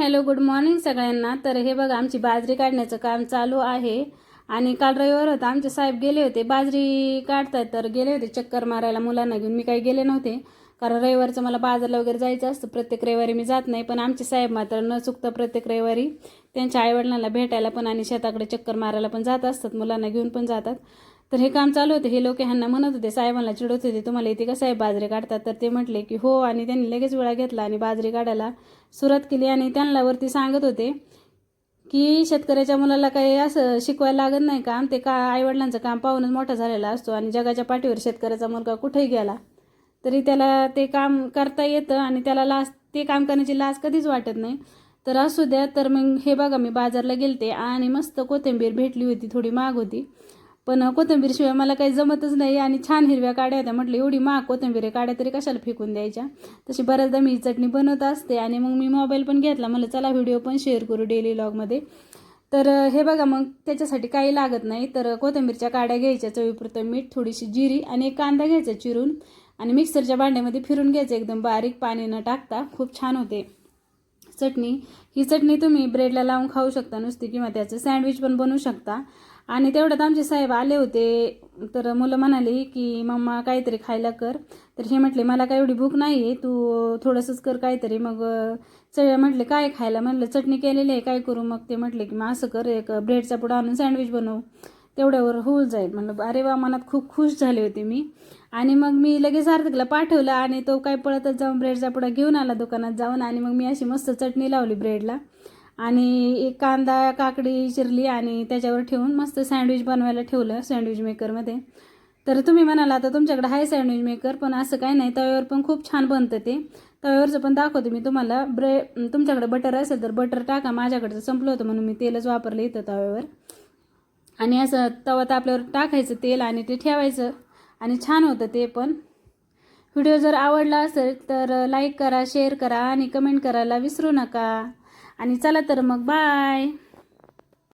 Hello good morning सगळ्यांना. तर हे बघा आमची बाजरी काढण्याचं काम चालू आहे. आणि काल रविवार होता आमचे साहेब गेले होते. बाजरी काढतात तर गेले होते चक्कर मारायला मुलांना घेऊन. मी काही गेले नव्हते कारण रविवारचं मला बाजारला वगैरे जायचं असतं. प्रत्येक रविवारी मी जात नाही पण आमचे साहेब मात्र न चुकता प्रत्येक रविवारी त्यांच्या आईवडिलांना भेटायला पण आणि शेताकडे चक्कर मारायला पण जात असतात मुलांना घेऊन पण जातात. तर हे काम चालू होते. हे लोक ह्यांना म्हणत होते साहेबांना चिडवत होते तुम्हाला इथे का साहेब बाजरी काढतात? तर ते म्हटले की हो आणि त्यांनी लगेच वेळा घेतला आणि बाजरी काढायला सुरुवात केली आणि त्यांना वरती सांगत होते की शेतकऱ्याच्या मुलाला काही असं शिकवायला लागत नाही काम. ते का आईवडिलांचं काम पाहूनच मोठा झालेला असतो आणि जगाच्या पाठीवर शेतकऱ्याचा मुलगा कुठेही गेला तरी त्याला ते काम करता येतं आणि त्याला लाज ते काम करण्याची लाज कधीच वाटत नाही. तर असू द्या तर मग हे बघा मी बाजारला गेलते आणि मस्त कोथिंबीर भेटली होती थोडी महाग होती. पण कोथिंबीरशिवाय मला काही जमतच नाही आणि छान हिरव्या काड्या होत्या. म्हटलं एवढी महाग कोथिंबीर काड्या तरी कशाला फेकून द्यायच्या? तशी बऱ्याचदा मी चटणी बनवत असते आणि मग मी मोबाईल पण घेतला. मला चला व्हिडिओ पण शेअर करू डेली लॉगमध्ये तर हे बघा मग त्याच्यासाठी काही लागत नाही. तर कोथिंबीरच्या काड्या घ्यायच्या चवीपुरतं मीठ थोडीशी जिरी आणि एक कांदा घ्यायचा चिरून. आणि मिक्सरच्या भांड्यामध्ये फिरून घ्यायचं एकदम बारीक पाणी न टाकता. खूप छान होते. चटणी. ही चटणी तुम्ही ब्रेडला लावून खाऊ शकता नुसती किंवा त्याचं सँडविच पण बनवू शकता. आणि तेवढ्यात आमचे साहेब आले होते. तर मुलं म्हणाली की मम्मा काहीतरी खायला कर. तर हे म्हटले मला काय एवढी भूक नाही आहे तू थोडंसंच कर काहीतरी. मग च म्हटले काय खायला? म्हटलं चटणी केलेली आहे. काय करू? मग ते म्हटले की मग असं कर एक ब्रेडचा पुढं आणून सँडविच बनवू. तेवढ्यावर होऊन जाईल. म्हणलं अरे वा मनात खूप खुश झाले होते मी. आणि मग मी लगेच हार्दिकला पाठवलं आणि तो काय पळतच जाऊन ब्रेडचा पुडा घेऊन आला दुकानात जाऊन आणि मग मी अशी मस्त चटणी लावली ब्रेडला आणि एक कांदा काकडी चिरली आणि त्याच्यावर ठेवून मस्त सँडविच बनवायला ठेवलं सँडविच मेकरमध्ये तर तुम्ही म्हणाला आता तुमच्याकडे आहे सँडविच मेकर पण असं काही नाही. तव्यावर पण खूप छान बनतं ते. तव्यावरचं पण दाखवते मी तुम्हाला. ब्रे तुमच्याकडे बटर असेल तर बटर टाका. माझ्याकडचं संपलं होतं म्हणून मी तेलच वापरलं इथं तव्यावर. आणि असं तवा तापल्यावर टाकायचं तेल आणि ते ठेवायचं. आणि छान होतं ते पण. व्हिडिओ जर आवडला असेल तर लाईक करा शेअर करा आणि कमेंट करायला विसरू नका. आणि चला तर मग बाय.